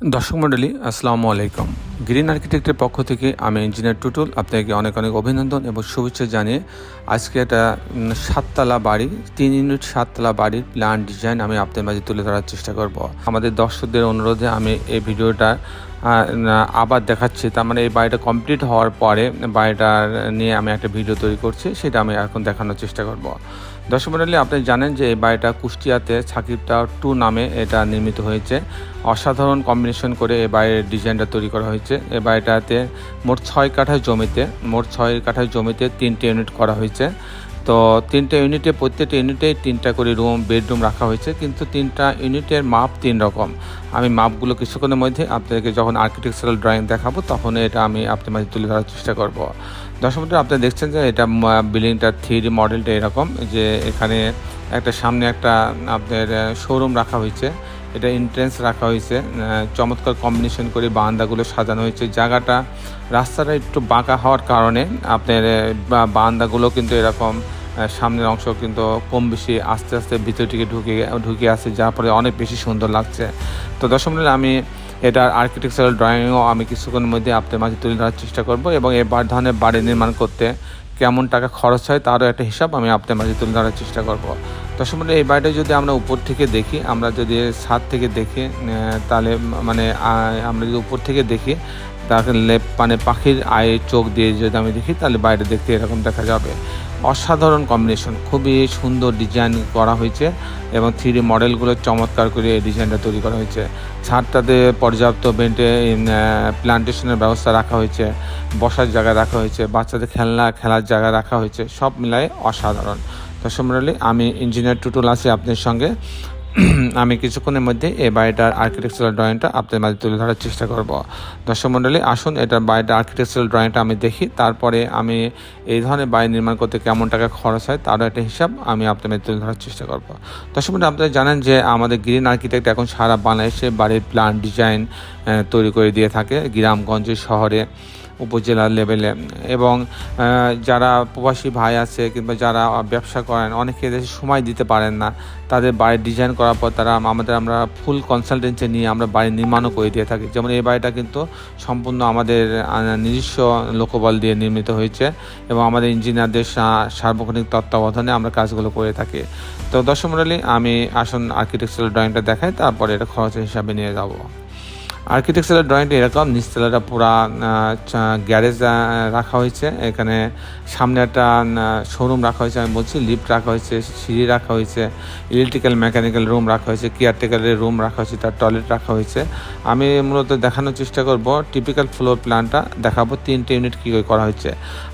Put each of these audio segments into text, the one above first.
দর্শক মণ্ডলী, আসসালামু আলাইকুম। গ্রিন আর্কিটেক্টের পক্ষ থেকে আমি ইঞ্জিনিয়ার টুটুল, আপনাকে অনেক অনেক অভিনন্দন এবং শুভেচ্ছা জানিয়ে আজকে একটা সাততলা বাড়ি, তিন ইউনিট সাততলা বাড়ির প্ল্যান ডিজাইন আমি আপনার মাঝে তুলে ধরার চেষ্টা করব। আমাদের দর্শকদের অনুরোধে আমি এই ভিডিওটা আবার দেখাচ্ছি। তার মানে এই বাড়িটা কমপ্লিট হওয়ার পরে বাড়িটা নিয়ে আমি একটা ভিডিও তৈরি করছি, সেটা আমি এখন দেখানোর চেষ্টা করব। দর্শক মন্ডলী আপনি জানেন যে এই বাড়িটা কুষ্টিয়াতে সাকিব টাওয়ার টু নামে এটা নির্মিত হয়েছে। অসাধারণ কম্বিনেশন করে এই বাড়ির ডিজাইনটা তৈরি করা হয়েছে। এ বাড়িটাতে মোট ছয় কাঠা জমিতে, মোট ছয় কাঠা জমিতে তিনটে ইউনিট করা হয়েছে। তো তিনটে ইউনিটে প্রত্যেকটা ইউনিটে তিনটা করে রুম বেডরুম রাখা হয়েছে। কিন্তু তিনটা ইউনিটের মাপ তিন রকম। আমি মাপগুলো কিছুক্ষণের মধ্যে আপনাদেরকে যখন আর্কিটেকচারাল ড্রয়িং দেখাবো তখন এটা আমি আপনার মাঝে তুলে ধরার চেষ্টা করব। বন্ধুরা, আপনারা দেখছেন যে এটা বিল্ডিংটা থ্রি মডেলটা এরকম যে এখানে একটা সামনে একটা আপনার শোরুম রাখা হয়েছে। এটা এন্ট্রেন্স রাখা হয়েছে। চমৎকার কম্বিনেশন করে বারান্দাগুলো সাজানো হয়েছে। জায়গাটা রাস্তাটা একটু বাঁকা হওয়ার কারণে আপনার বারান্দাগুলো কিন্তু এরকম সামনের অংশ কিন্তু কম বেশি আস্তে আস্তে ভিতর থেকে ঢুকে ঢুকে আসে যার ফলে অনেক বেশি সুন্দর লাগছে। তো মণ্ডলী, আমি এটার আর্কিটেকচারাল ড্রয়িংও আমি কিছুক্ষণের মধ্যে আপনার মাঝে তুলে ধরার চেষ্টা করব এবং বার ধরনের বাড়ি নির্মাণ করতে কেমন টাকা খরচ হয় তারও একটা হিসাব আমি আপনার মাঝে তুলে ধরার চেষ্টা করব। দর্শক এই বাড়িটা যদি আমরা উপর থেকে দেখি, আমরা যদি ছাদ থেকে দেখি তাহলে মানে আমরা যদি উপর থেকে দেখি, তাহলে মানে পাখির আয়ে চোখ দিয়ে যদি আমি দেখি, তাহলে বাইরে দেখতে এরকম দেখা যাবে। অসাধারণ কম্বিনেশন খুবই সুন্দর ডিজাইন করা হয়েছে এবং থ্রি মডেলগুলো চমৎকার করে এই ডিজাইনটা তৈরি করা হয়েছে। ছাদটাতে পর্যাপ্ত বেন্টে প্লান্টেশনের ব্যবস্থা রাখা হয়েছে, বসার জায়গা রাখা হয়েছে, বাচ্চাদের খেলনা, খেলার জায়গা রাখা হয়েছে, সব মিলায়ে অসাধারণ। দর্শক মণ্ডলী আমি ইঞ্জিনিয়ার টুটুল আছি আপনার সঙ্গে। আমি কিছুক্ষণের মধ্যে এই বাড়িটার আর্কিটেকচারাল ড্রয়িংটা আপনাদের মাঝে তুলে ধরার চেষ্টা করব। দর্শক মণ্ডলী আসুন এটা বাড়িটার আর্কিটেকচারাল ড্রয়িংটা আমি দেখি, তারপরে আমি এই ধরনের বাড়ি নির্মাণ করতে কেমন টাকা খরচ হয় তারও একটা হিসাব আমি আপনাদের তুলে ধরার চেষ্টা করব। দর্শক মণ্ডলী আপনারা জানেন যে আমাদের গ্রিন আর্কিটেক্ট এখন সারা বাংলাদেশে বাড়ির প্ল্যান ডিজাইন তৈরি করে দিয়ে থাকে গ্রামগঞ্জে শহরে। উপজেলা লেভেলে এবং যারা প্রবাসী ভাই আছে কিংবা যারা ব্যবসা করেন, অনেকে দেশে সময় দিতে পারেন না। তাদের বাড়ির ডিজাইন করার পর তারা আমাদের, আমরা ফুল কনসালটেন্সি নিয়ে আমরা বাড়ি নির্মাণও করে দিয়ে থাকি। যেমন এই বাড়িটা কিন্তু সম্পূর্ণ আমাদের নিজস্ব লোকবল দিয়ে নির্মিত হয়েছে এবং আমাদের ইঞ্জিনিয়ারদের সার্বক্ষণিক তত্ত্বাবধানে আমরা কাজগুলো করে থাকি। তো দর্শক মণ্ডলী আমি আসন আর্কিটেকচারাল ড্রয়িংটা দেখাই, তারপরে এটা খরচের হিসাবে নিয়ে যাব। আর্কিটেকচারাল ড্রয়িংটা এরকম নিচতলাটা পুরা গ্যারেজ রাখা হয়েছে। এখানে সামনে একটা শোরুম রাখা হয়েছে, আমি বলছি লিফট রাখা হয়েছে, সিঁড়ি রাখা হয়েছে ইলেকট্রিক্যাল মেকানিক্যাল রুম রাখা হয়েছে কেয়ারটেকারের রুম রাখা হয়েছে, তার টয়লেট রাখা হয়েছে। আমি মূলত দেখানোর চেষ্টা করব টিপিক্যাল ফ্লোর প্ল্যানটা দেখাবো, তিনটে ইউনিট কী করে করা হয়েছে।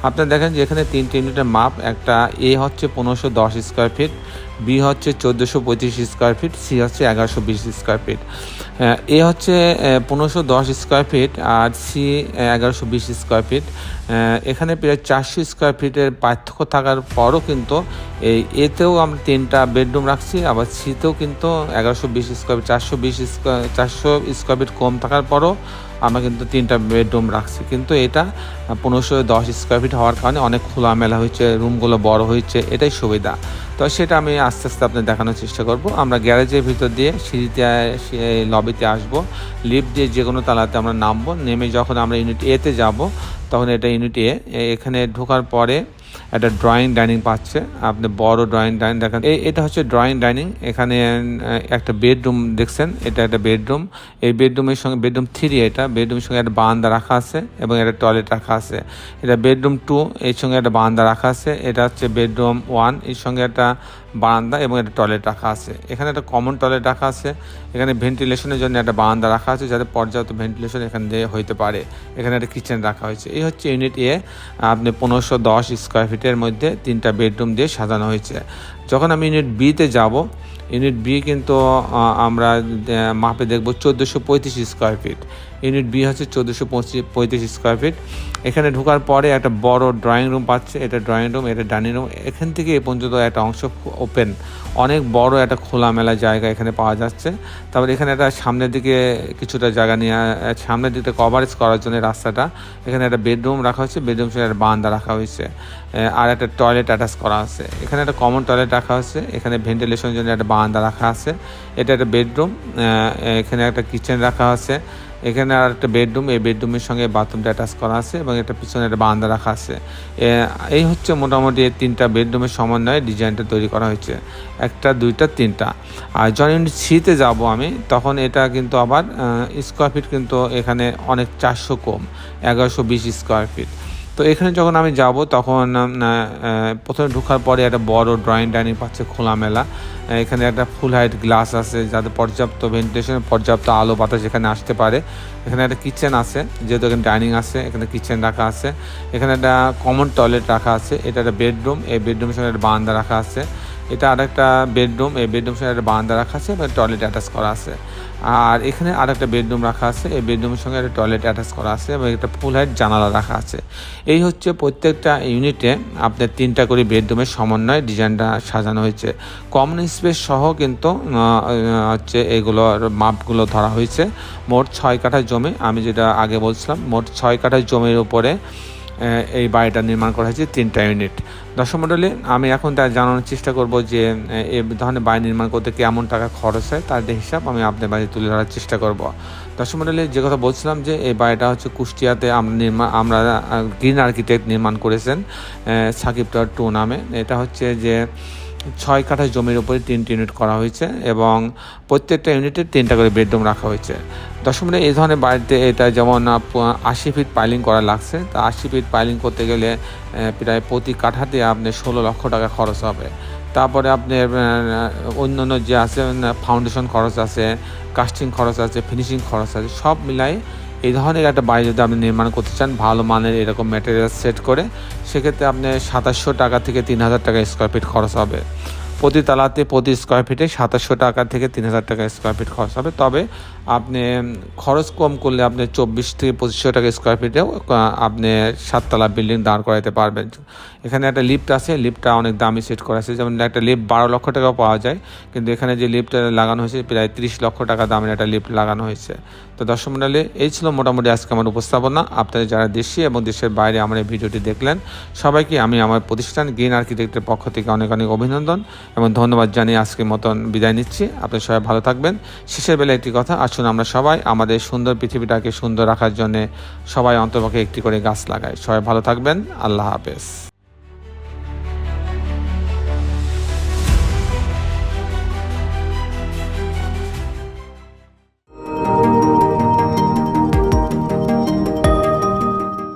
আপনারা দেখেন যে এখানে তিনটে ইউনিটের মাপ, একটা এ হচ্ছে পনেরোশো দশ স্কোয়ার ফিট বি হচ্ছে চোদ্দোশো পঁয়ত্রিশ স্কোয়ার ফিট, সি হচ্ছে এগারোশো বিশ স্কোয়ার ফিট। এ হচ্ছে পনেরোশো দশ স্কোয়ার ফিট আর সি এগারোশো বিশ স্কোয়ার ফিট। এখানে প্রায় চারশো স্কোয়ার ফিটের পার্থক্য থাকার পরও কিন্তু এই এতেও আমরা তিনটা বেডরুম রাখছি, আবার সিতেও কিন্তু এগারোশো বিশ স্কোয়ার ফিট, চারশো বিশ স্কোয়ার, চারশো স্কোয়ার ফিট কম থাকার পরও আমরা কিন্তু তিনটা বেডরুম রাখছি। কিন্তু এটা পনেরোশো দশ স্কোয়ার ফিট হওয়ার কারণে অনেক খোলামেলা হয়েছে, রুমগুলো বড় হয়েছে, এটাই সুবিধা। তো সেটা আমি আস্তে আস্তে আপনার দেখানোর চেষ্টা করব। আমরা গ্যারেজের ভিতর দিয়ে সিঁড়িতে লবিতে আসব। লিফট দিয়ে যে কোনো তালাতে আমরা নামবো। নেমে যখন আমরা ইউনিট এতে যাব, তখন এটা ইউনিট এ- এখানে ঢোকার পরে একটা ড্রয়িং ডাইনিং পাচ্ছে। আপনি বড় ড্রয়িং ডাইনিং দেখেন। এটা হচ্ছে ড্রয়িং ডাইনিং এখানে একটা বেডরুম দেখছেন। এটা একটা বেডরুম এই বেডরুমের সঙ্গে বেডরুম থ্রি এটা। বেডরুমের সঙ্গে একটা বারান্দা রাখা আছে এবং একটা টয়লেট রাখা আছে। এটা বেডরুম টু এর সঙ্গে একটা বারান্দা রাখা আছে। এটা হচ্ছে বেডরুম ওয়ানের সঙ্গে একটা বারান্দা এবং একটা টয়লেট রাখা আছে। এখানে একটা কমন টয়লেট রাখা আছে। এখানে ভেন্টিলেশনের জন্য একটা বারান্দা রাখা আছে যাতে পর্যাপ্ত ভেন্টিলেশন এখান দিয়ে হইতে পারে। এখানে একটা কিচেন রাখা হয়েছে। এই হচ্ছে ইউনিট এ আপনি পনেরোশো দশ স্কোয়ার ফিটের মধ্যে তিনটা বেডরুম দিয়ে সাজানো হয়েছে। যখন আমি ইউনিট বিতে যাব ইউনিট বি কিন্তু আমরা মাপে দেখব চোদ্দোশো পঁয়ত্রিশ স্কোয়ার ফিট ইউনিট বি হচ্ছে চোদ্দোশো পঁয়ত্রিশ স্কোয়ার ফিট এখানে ঢোকার পরে একটা বড় ড্রয়িং রুম পাচ্ছে। এটা ড্রয়িং রুম এটা ডাইনিং রুম এখান থেকে এ পর্যন্ত একটা অংশ ওপেন অনেক বড় একটা খোলামেলা জায়গা এখানে পাওয়া যাচ্ছে। তারপর এখানে একটা সামনের দিকে কিছুটা জায়গা নিয়ে সামনের দিকটা কভারেজ করার জন্য রাস্তাটা। এখানে একটা বেডরুম রাখা হয়েছে। বেডরুম সঙ্গে একটা বান্দা রাখা হয়েছে। আর একটা টয়লেট অ্যাটাচ করা আছে। এখানে একটা কমন টয়লেট রাখা হয়েছে। এখানে ভেন্টিলেশনের জন্য একটা বারান্দা রাখা আছে। এটা একটা বেডরুম এখানে একটা কিচেন রাখা আছে। এখানে আর একটা বেডরুম, এই বেডরুমের সঙ্গে বাথরুমটা অ্যাটাচ করা আছে এবং একটা পিছনে একটা বান্দা রাখা আছে। এই হচ্ছে মোটামুটি এই তিনটা বেডরুমের সমন্বয়ে ডিজাইনটা তৈরি করা হয়েছে। একটা, দুইটা, তিনটা। আর যখন ইউনিট সিতে যাব আমি, তখন এটা কিন্তু আবার স্কোয়ার ফিট কিন্তু এখানে অনেক চারশো কম, এগারোশো বিশ স্কোয়ার ফিট তো এখানে যখন আমি যাব তখন প্রথমে ঢুকার পরে একটা বড় ড্রয়িং ডাইনিং পাচ্ছে খোলামেলা। এখানে একটা ফুল হাইট গ্লাস আছে যাতে পর্যাপ্ত ভেন্টিলেশন পর্যাপ্ত আলো বাতাস এখানে আসতে পারে। এখানে একটা কিচেন আছে, যেহেতু এখানে ডাইনিং আছে, এখানে কিচেন রাখা আছে। এখানে একটা কমন টয়লেট রাখা আছে, এটা একটা বেডরুম এই বেডরুমের সঙ্গে একটা বান্দা রাখা আছে। এটা আরেকটা বেডরুম, এই বেডরুম সঙ্গে একটা বারান্দা রাখা আছে এবং টয়লেট অ্যাটাচ করা আছে। আর এখানে আরেকটা বেডরুম রাখা আছে, এই বেডরুমের সঙ্গে একটা টয়লেট অ্যাটাচ করা আছে এবং একটা ফুল হাইট জানালা রাখা আছে। এই হচ্ছে প্রত্যেকটা ইউনিটে আপনার তিনটা করে বেডরুমের সমন্বয়ে ডিজাইনটা সাজানো হয়েছে। কমন স্পেস সহ কিন্তু হচ্ছে এগুলোর মাপগুলো ধরা হয়েছে। মোট ছয় কাঠা জমি, আমি যেটা আগে বলছিলাম, মোট ছয় কাঠা জমির উপরে এই বাড়িটা নির্মাণ করা হয়েছে তিনটা ইউনিট। দর্শক মণ্ডলী, আমি এখন তার জানানোর চেষ্টা করব যে এই ধরনের বাড়ি নির্মাণ করতে কেমন টাকা খরচ হয়, তার হিসাব আমি আপনার বাড়ি তুলে ধরার চেষ্টা করব। দর্শক মণ্ডলী, যে কথা বলছিলাম যে, এই বাড়িটা হচ্ছে কুষ্টিয়াতে আমরা নির্মাণ আমরা গ্রিন আর্কিটেক্ট নির্মাণ করেছেন সাকিব টাওয়ার টু নামে। এটা হচ্ছে যে, ছয় কাঠা জমির উপরে তিনটি ইউনিট করা হয়েছে এবং প্রত্যেকটা ইউনিটে তিনটা করে বেডরুম রাখা হয়েছে। দশমে এই ধরনের বাড়িতে এটা যেমন আশি ফিট পাইলিং করা লাগছে, তা আশি ফিট পাইলিং করতে গেলে প্রায় প্রতি কাঠাতে আপনার ষোলো লক্ষ টাকা খরচ হবে। তারপরে আপনার অন্য অন্য যে আছে ফাউন্ডেশন খরচ আছে কাস্টিং খরচ আছে ফিনিশিং খরচ আছে, সব মিলাই এই ধরনের একটা বাড়ি যদি আপনি নির্মাণ করতে চান, ভালো মানের এরকম ম্যাটেরিয়াল সেট করে, সেক্ষেত্রে আপনি সাতাশশো টাকা থেকে তিন হাজার টাকা স্কোয়ার ফিট খরচ হবে। প্রতি তালাতে প্রতি স্কোয়ার ফিটে সাতাশশো টাকা থেকে তিন হাজার টাকা স্কোয়ার ফিট খরচ হবে। তবে আপনি খরচ কম করলে আপনি চব্বিশ থেকে পঁচিশশো টাকা স্কোয়ার ফিটেও আপনি সাততলা বিল্ডিং দাঁড় করাতে পারবেন। এখানে একটা লিফট আছে লিফটটা অনেক দামি সেট করা আছে। যেমন একটা লিফট বারো লক্ষ টাকাও পাওয়া যায়, কিন্তু এখানে যে লিফট লাগানো হয়েছে, প্রায় তিরিশ লক্ষ টাকা দামের একটা লিফট লাগানো হয়েছে। তো দর্শক মন্ডলী, এই ছিল মোটামুটি আজকে আমার উপস্থাপনা। আপনারা যারা দেশি এবং দেশের বাইরে আমার এই ভিডিওটি দেখলেন, সবাইকে আমি আমার প্রতিষ্ঠান গ্রিন আর্কিটেক্টের পক্ষ থেকে অনেক অনেক অভিনন্দন। এবং ধন্যবাদ জানিয়ে আজকের মতন বিদায় নিচ্ছি। আপনি সবাই ভালো থাকবেন। শেষের বেলা একটি কথা, আসুন আমরা সবাই আমাদের সুন্দর পৃথিবীটাকে সুন্দর রাখার জন্য সবাই অন্তপক্ষে একটি করে গাছ লাগাই। সবাই ভালো থাকবেন। আল্লাহ হাফেজ।